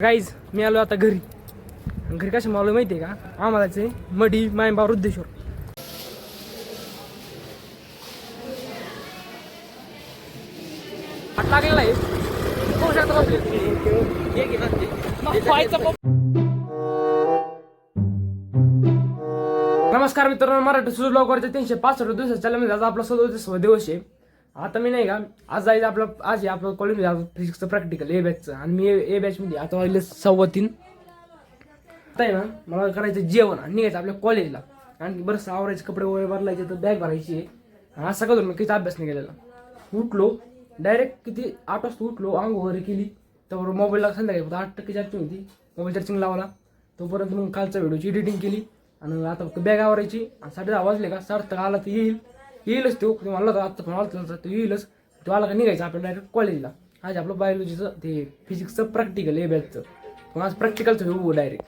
Guys मी आलो आता घरी. घरी कशा मला माहिती आहे का? आम्हाला आहे मडी मायंबा वृद्धेश्वर हात लागलेला आहे. नमस्कार मित्रांनो मराठी सुरू ब्लॉगवरच्या तीनशे पासष्ट दिवसात चॅनलमध्ये आज आपला सदोतीस दिवस आहे आता मी नाही का आज जायचं आपलं आज आपलं कॉलेजमध्ये फिजिक्सचं प्रॅक्टिकल ए बॅचचं आणि मी ए बॅचमध्ये आता वाजले सव्वा तीन. आता आहे ना मला करायचं जेवण आणि निघायचं आपल्या कॉलेजला आणि बरं आवरायचे कपडे वगैरे बदलायचे तर बॅग भरायची आहे. आणि आज मी किती अभ्यास नाही केलेला. उठलो डायरेक्ट किती आठ वाजता उठलो आंघ वगैरे केली त्यावर मोबाईलला संध्याकाळी फक्त आठ टक्के चार्जिंग होती. मोबाईल चार्जिंग लावला. तोपर्यंत मग कालच्या व्हिडिओची एडिटिंग केली. आणि आता फक्त बॅग आवरायची. आणि साडे दहा वाजले का साडे आला तर येईल. येईलच तो तो म्हणला होता आत्ता पण आला होता, तो येईलच. तो आला का निघायचं आपल्या डायरेक्ट कॉलेजला आज आपलं बायोलॉजीचं ते फिजिक्सचं प्रॅक्टिकल ए बॅचचं मग आज प्रॅक्टिकलचं घेऊ डायरेक्ट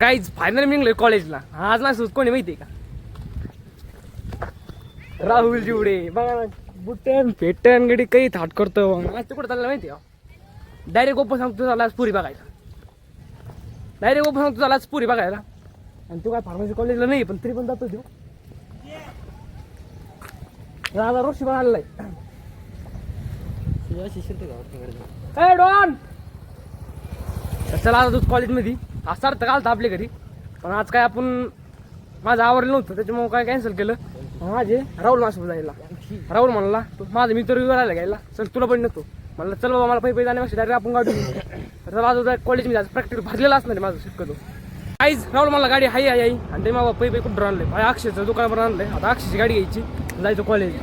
काहीच फायनल मी निघलोय कॉलेजला आज नाही सुच कोणी माहिती आहे का? राहुल जिवडे बघा ना बुटन फेटन गडी काही थाट करतो. आज तिकडे चालला माहिती आहे डायरेक्ट ओपन सांगतो चालला आज पुरी बघायला. डायरेक्ट ओपन सांगतो चालला आज पुरी बघायला. आणि तू काय फार्मसी कॉलेजला नाही पण तरी पण जातो तू. पण आलेला आहे. ए डॉन! चला आता तू कॉलेजमध्ये आज सार्थ घालता आपल्या घरी. पण आज काय आपण माझं आवडलं नव्हतं त्याच्यामुळे काय कॅन्सल केलं. माझे राहुल माझ्यासोबत जायला. राहुल म्हणला तो माझा मित्र विवर आला घ्यायला. चल तुला पण नव्हतो म्हणलं चल बाबा मला पैसे पैसे जाण्यापेक्षा डायरेक्ट आपण गाडी. तर चला आज कॉलेजमध्ये आज प्रॅक्टिकल भरलेला असणार माझं शक्यतो. काहीच राहुल मला गाडी हाय हाय आई आणि ते मला पै पै कुठं आणले अक्षयचं दुकानावर आणलंय. आता अक्षयची गाडी घ्यायची. जायचं कॉलेज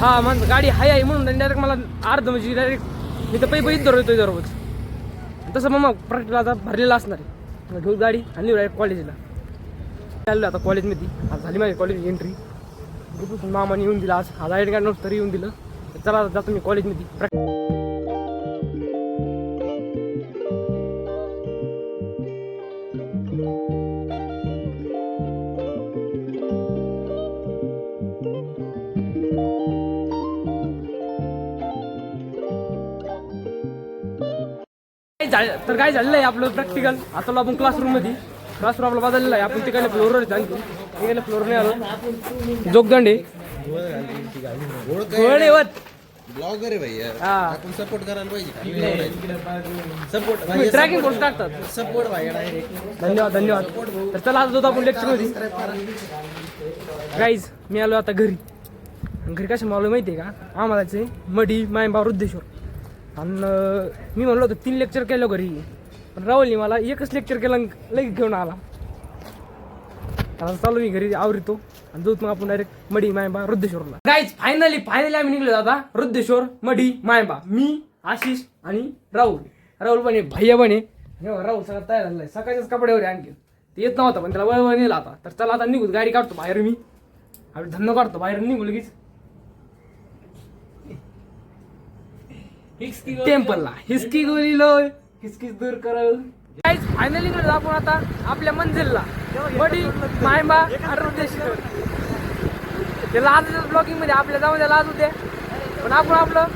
हा माझं गाडी हाय आहे म्हणून डायरेक्ट मला अर्ध म्हणजे डायरेक्ट मी तर पै पैच धरतोय दररोज. तसं मग मग प्रॅक्टिकल आता भरलेला असणार आहे. घेऊ गाडी आणि डायरेक्ट कॉलेजला चाललो आता कॉलेजमध्ये आज झाली माझी कॉलेज एंट्री मामाने येऊन दिला आज. आज आयडी कार्ड नव्हतं तरी येऊन दिलं. चला जातो मी कॉलेजमध्ये प्रॅक्टिस तर काय झालेलं आहे आपलं प्रॅक्टिकल आता आपण क्लासरूममध्ये. क्लासरूम आपला बदललेला आहे. आपण तिकडे फ्लोरवर आणखी तिकडे फ्लोर नाही आलो. जोगदंडे. ब्लॉगर आहे भैया. आपण सपोर्ट करायला पाहिजे. सपोर्ट ट्रॅकिंग करून टाकतात. सपोर्ट भाई डायरेक्ट धन्यवाद धन्यवाद. तर चला आज होतो आपण लेक्चरमध्ये. गाईज मी आलो आता घरी. घरी कशा मावलं माहिती आहे का आम्हाला मडी मायंबा वृद्धेश्वर आणि मी म्हणलो होतो तीन लेक्चर केलं घरी. पण राहुलनी मला एकच लेक्चर केलं लगेच घेऊन आला. आता चालू मी घरी आवरितो. आणि दूध मग आपण डायरेक्ट मडी मायंबा रुद्धेश्वरला गाईज फायनली फायनली आम्ही निघलो आता रुद्धेश्वर मडी मायबा. मी आशिष आणि राहुल. राहुल बने भैया बने राहुल सगळं तयार झालाय. सकाळच्याच कपड्यावर आहे आणखी. ते येत नव्हता पण त्याला वळ नेला आता. तर चला आता निघू गाडी काढतो बाहेर मी. आम्ही धंदा काढतो बाहेर निघू लगेच. टेम्पलला. हिसकी गोलीलो हिसकीच दूर करल काहीच फायनली निघलो आपण आता आपल्या मंजिलला बडी मायबा आरोग्य ते लाज ब्लॉगिंगमध्ये. आपल्या जाऊन द्या लाज होते पण आपण आपलं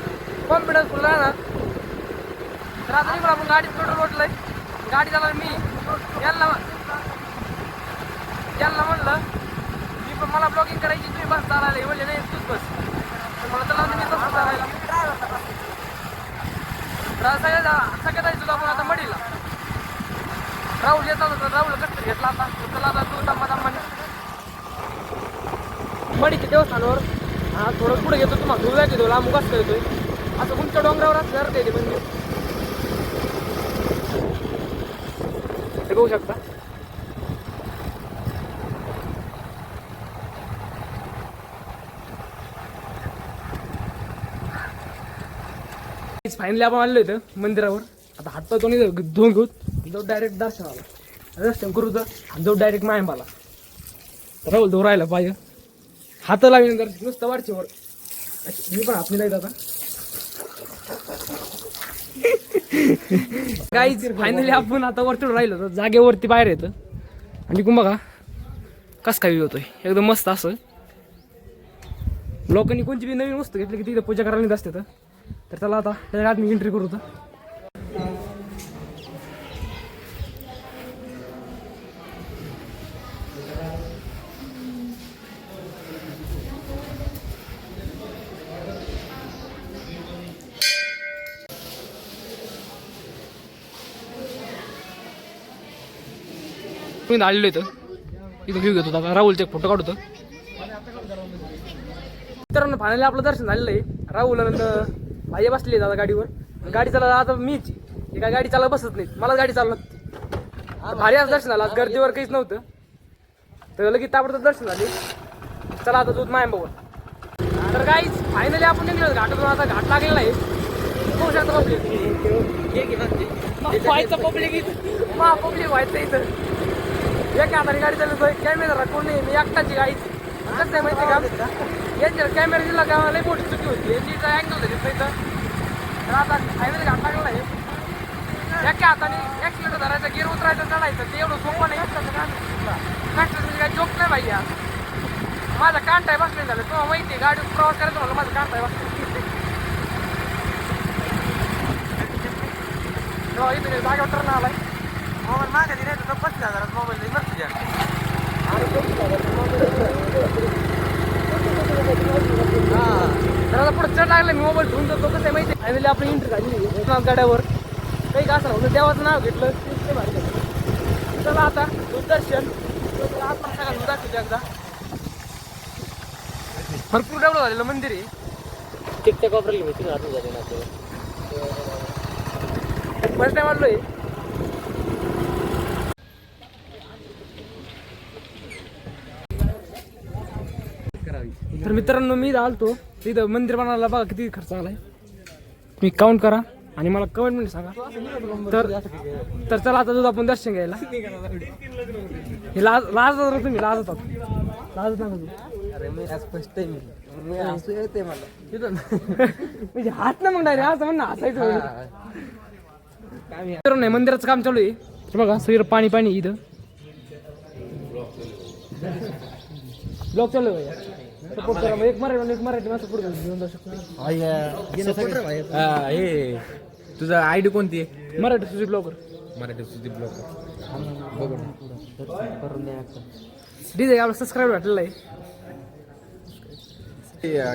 कॉन्फिडन्स फुल राहणार. तर आता निघून आपण गाडी पेट्रोल ओटलंय गाडी जाणार मी. यांना यांना म्हणलं मी पण मला ब्लॉगिंग करायची तुम्ही बस चालायला. म्हणजे नाही तूच बस. तर मला चला मी बस चालायला. तर सगळ्या जा- सगळ्या जायचं आपण आता मडीला. राहुल येतात होता राहुल कष्ट घेतला आता? चला आता तू दम्मा दम्माने मडीच्या देवस्थानावर हा थोडं पुढे घेतो तुम्हाला. धुव्या घेतो लांब कसं येतोय असं उंच डोंगरावर असल्यावर ते म्हणजे हे बघू शकता. फायनली आपण आलेलो इथं मंदिरावर. आता हात तो नाही धुवून घेऊ जाऊ डायरेक्ट दर्शनाला. दर्शन करू तर जाऊ डायरेक्ट मायंबाला. राहुल धुवून राहिला पाहिजे. हात लावल्यानंतर नुसतं वरचे मी पण हात नाही दादा. काहीच फायनली आपण आता वरती राहिलो तर जागेवरती बाहेर येतं. आणि कुंभ बघा कस काय होतोय एकदम मस्त असं. लोकांनी कोणती बी नवीन वस्तू घेतली की तिथे पूजा करायला नेत असते तर. तर चला आता त्याच्या आत मी एंट्री करू तर मी आलेलो इथं. इथं व्ह्यू घेत होता राहुलचे फोटो काढतो. मित्रांनो फायनली आपलं दर्शन झालेलं आहे. राहुल नंतर भाई बसले दादा गाडीवर. गाडी चालवत आता मीच. हे काय गाडी चालवत बसत नाही मला गाडी चालवत भारी आज दर्शन झालं. आज गर्दीवर काहीच नव्हतं. तर लगेच ताबडतोब दर्शन झाले. चला आता दूध मायम बघून. तर काहीच फायनली आपण निघलो. घाटातून आता घाट लागलेला आहे. होऊ शकतो पब्लिक व्हायचं पब्लिक इथं. मा पब्लिक व्हायचं इथं. एका हाताने गाडी चालवतोय. कॅमेरा कोण नाही. मी एकटाची गाडी कसं आहे माहिती का? यांच्या कॅमेरा दिला का? मोठी चुकी होती. यांची अँगल झाली इथं. तर आता फायनली घाट लागला आहे. एका हाताने ऍक्सिडेंट धरायचा गिअर उतरायचं चढायचं ते एवढं सोपं नाही. कष्टाचं काम कष्टाचं म्हणजे काय जोक नाही भाई यार माझा कांटाय बसले झालं. तुम्हाला माहिती आहे गाडी प्रवास करायचं म्हणलं माझा कांटाय बसले तेव्हा इथे जागेवर टर्न आलाय. मोबाईल मागे दिले तर पस्तीस जरा मोबाईल मस्त तुझ्या तर आता पुढे चढ लागलं मी मोबाईल ठेवून जातो कसं आहे माहिती आहे? फायनली आपली एंट्री झाली गाड्यावर. काही का असं होतं देवाचं नाव घेतलं. ते भारी. चला आता दूरदर्शन. आपण दाखवतो एकदा. भरपूर डेव्हलप झालेलं मंदिर आहे. टिकटॉक वापरली मी तिथे झाले ना फर्स्ट टाइम आलोय तर मित्रांनो मी आलतो. तिथं मंदिर बनायला बघा किती खर्च आलाय. तुम्ही काउंट करा आणि मला कमेंट सांगा. तर तर चला आता तुझं आपण दर्शन घ्यायला. हे लाज लाज तुम्ही. मी मी येते मला. तिथं म्हणजे हात ना मग डायरेक्ट असं म्हणणं हसायचं मित्रांनो नाही मंदिराचं काम चालू आहे. बघा सगळं पाणी पाणी इथं. ब्लॉक चालू आहे. सपोर्ट करा मग एक मराठी एक मराठी माणसं पुढे घेऊन जाऊ शकतो. हे तुझा आयडी कोणती आहे? मराठी सुजी ब्लॉगर. मराठी सुदीप ब्लॉग डिझे आपला सबस्क्राईब वाटलेला आहे.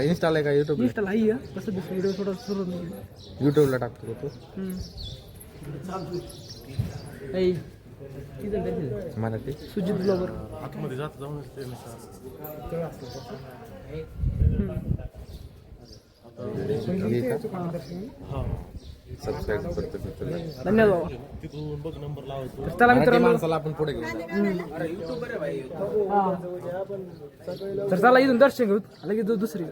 इन्स्टाला का युट्यूब इंस्टाला आहे हा. कसं दिसतं व्हिडिओ थोडं सुरू युट्यूबला टाकतो का तू मराठी सुजित ब्लॉगर. करतो मी तुला धन्यवाद बाबा. तर चला मराठी मित्रांनो माणसाला आपण पुढे घेऊ हा. तर चला इथून दर्शन घेऊ लगेच दुसरी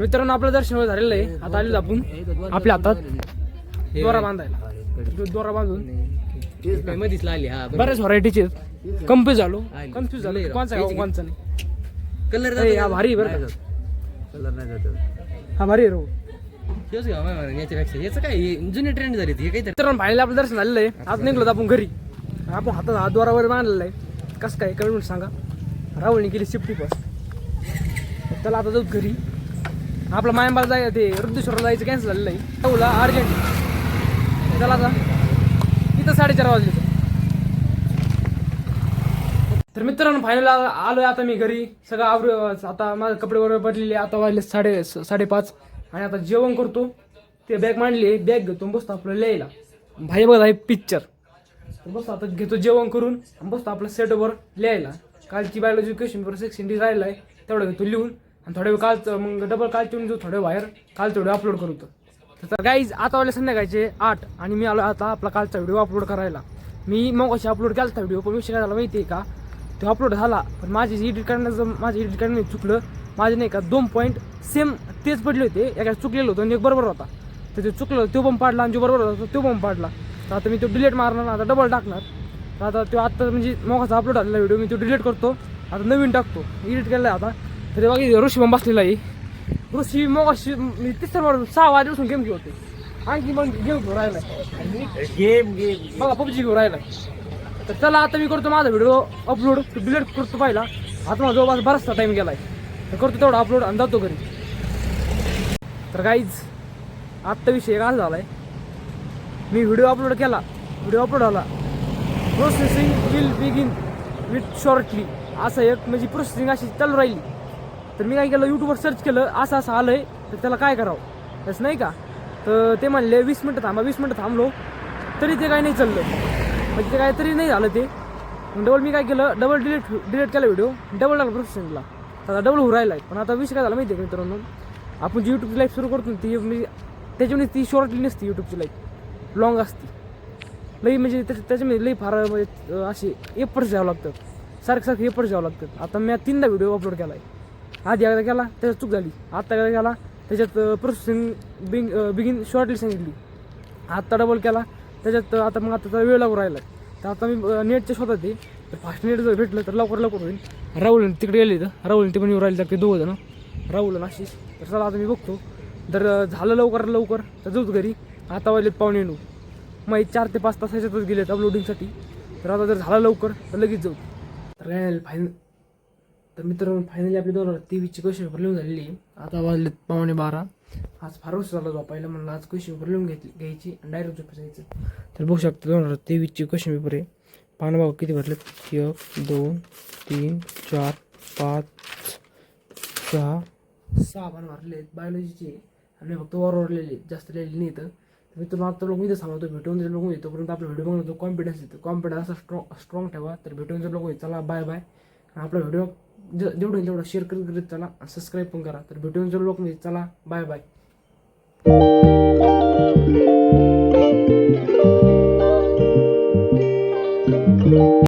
मित्रांनो आपलं दर्शन वगैरे झालेलं आहे. आता आलेलो आपण आपल्या हातात दोरा बांधायला. दोरा बांधून. मध्येच लागली हा बऱ्याच व्हरायटीचे कन्फ्यूज झालो. कन्फ्यूज झालो. कोणचा आहे, कोणचा नाही. कलर हा भारी आहे बरं कलर नाही जात. हा भारी आहे रो याच्यापेक्षा. याचं काय जुनी ट्रेंड झाली हे काही मित्रांनो फायनली आपलं दर्शन झालेलं आहे. आज निघलो आपण घरी. आपण हातात हात द्वारा वगैरे बांधलेला आहे. कसं काय? कमेंट सांगा. राहुलने केली सिफ्टी फर्स्ट चला आता जाऊ घरी. आपलं मायंबाला जाय ते रुद्धेश्वरला जायचं कॅन्सल झालेलं आहे. जाऊला अर्जंट चला आता. इथं साडेचार वाजले. तर मित्रांनो फायनल आलो आहे आता मी घरी. सगळं आवर आता माझं कपडे वगैरे बदलेले आता वाजले साडे साडेपाच. आणि आता जेवण करतो. ते बॅग मांडली बॅग घेतो बसतो आपलं लिहायला. भाई बघा आहे पिक्चर बसतो आता घेतो जेवण करून बसतो आपलं सेटवर लिहायला. कालची biology question paper section D राहिला आहे. तेवढं घेतो लिहून. आणि थोड्या वेळ काल मग डबल कालचे येऊन थोडे बाहेर काल व्हिडिओ अपलोड करू तर गाईज आता वाले संध्याकाळचे आठ आणि मी आलो आता आपला कालचा व्हिडिओ अपलोड करायला. मी मग अशी अपलोड केला होता व्हिडिओ पण विषय काय झाला माहिती आहे का? तो अपलोड झाला पण माझी एडिट करण्याचं माझं एडिट करणं चुकलं. माझे नाही का दोन पॉईंट सेम तेच पडले होते. एका चुकलेलं होतं आणि एक बरोबर होता. तर ते चुकलं तो पण पाडला आणि जो बरोबर होता तो पण पाडला. तर आता मी तो डिलीट मारणार आता डबल टाकणार. तर आता तो आत्ता म्हणजे मोगाचा अपलोड झालेला व्हिडिओ मी तो डिलीट करतो. आता नवीन टाकतो. एडिट केला आहे आता. तर बघा ऋषी पण बसलेला आहे. ऋषी मग मी तिसऱ्या सहा वाजल्यापासून गेम खेळते आणखी मग गेम घेऊन राहिला गेम गेम बघा पबजी घेऊन राहिला तर चला आता मी करतो माझा व्हिडिओ अपलोड डिलीट करतो पहिला. आता माझा जवळपास बराचसा टाईम गेलाय. तर करतो तेवढा अपलोड आणि जातो घरी. तर काहीच आत्ता विषय काय झालाय. मी व्हिडिओ अपलोड केला. व्हिडिओ अपलोड झाला. Processing will begin with shortly असं एक म्हणजे प्रोसेसिंग अशी चालू राहिली. तर मी काय केलं यूट्यूबवर सर्च केलं असं असं आलंय तर त्याला काय करावं? तसं नाही का? तर ते म्हणले वीस मिनटं थांबा वीस मिनटं थांबलो. तरी ते काय नाही चाललं. म्हणजे ते काहीतरी नाही झालं ते. मग डबल मी काय केलं डबल डिलीट डिलीट केला व्हिडिओ डबल टाकला प्रोफेशनला आता डबल होऊ राहिला आहे पण आता विषय काय झाला माहिती आहे का मित्रांनो? आपण जी यूट्यूबची लाईफ सुरू करतो ती मी त्याच्यामध्ये ती शॉर्टली नसती यूट्यूबची लाईफ लॉंग असते. लई म्हणजे त्याच्या त्याच्यामध्ये लई फार म्हणजे असे एफर्ट्स घ्यावं लागतात. सारखं सारखं एफर्ट्स घ्यावं लागतात. आता मी तीनदा व्हिडिओ अपलोड केला आहे आधी एकदा केला त्याच्यात चूक झाली. आत्ता एकदा गेला त्याच्यात प्रोसेसिंग बिंग बिगिन शॉर्टली सांगितली. आत्ता डबल केला त्याच्यात आता मग आता वेळ लागू राहिला. तर आता मी नेटच्या शोधात आहे. तर फास्ट नेट जर भेटलं तर लवकर लवकर होईल. राहुल तिकडे गेले तर राहुल ते पण येऊ राहिले तर ते दोघं जण. राहुल आणि आशिष. तर चला आता मी बघतो. जर झालं लवकर लवकर. तर जाऊच घरी. आता वाजलेत पाहुणे नऊ. मग चार ते पाच तासाच्यातच गेले गेलेत अपलोडिंगसाठी तर आता जर झालं लवकर तर लगेच जाऊ. तर फायनल तर मित्रांनो फायनली आपली दोन हजार तेवीसची कशी पेपर लिहून झालेली आता वाजलेत पावणे बारा. आज फार वर्ष झाला झोपायला म्हणलं आज कशी पेपर लिहून घेतली घ्यायची आणि डायरेक्ट झोपी जायचं तर बघू शकता दोन हजार तेवीसची क्वेश्चन पेपर आहे. पानं बघा किती भरले एक दोन तीन चार पाच सहा. सहा पानं भरले आहेत बायोलॉजीचे आणि फक्त वर ओरलेले जास्त लिहिलेली नाही इथं तर मित्रांनो आता लोक इथं सांगतो भेटून जर लोक येतो परंतु आपला व्हिडिओ बघून कॉन्फिडन्स येतो. कॉन्फिडन्स असा स्ट्रॉंग स्ट्रॉंग ठेवा. तर भेटून जर लोक चला बाय बाय आणि आपला व्हिडिओ जेवढं जेवढं शेअर करत करत चला. सबस्क्राईब पण करा. तर भेटून जर लोक चला बाय बाय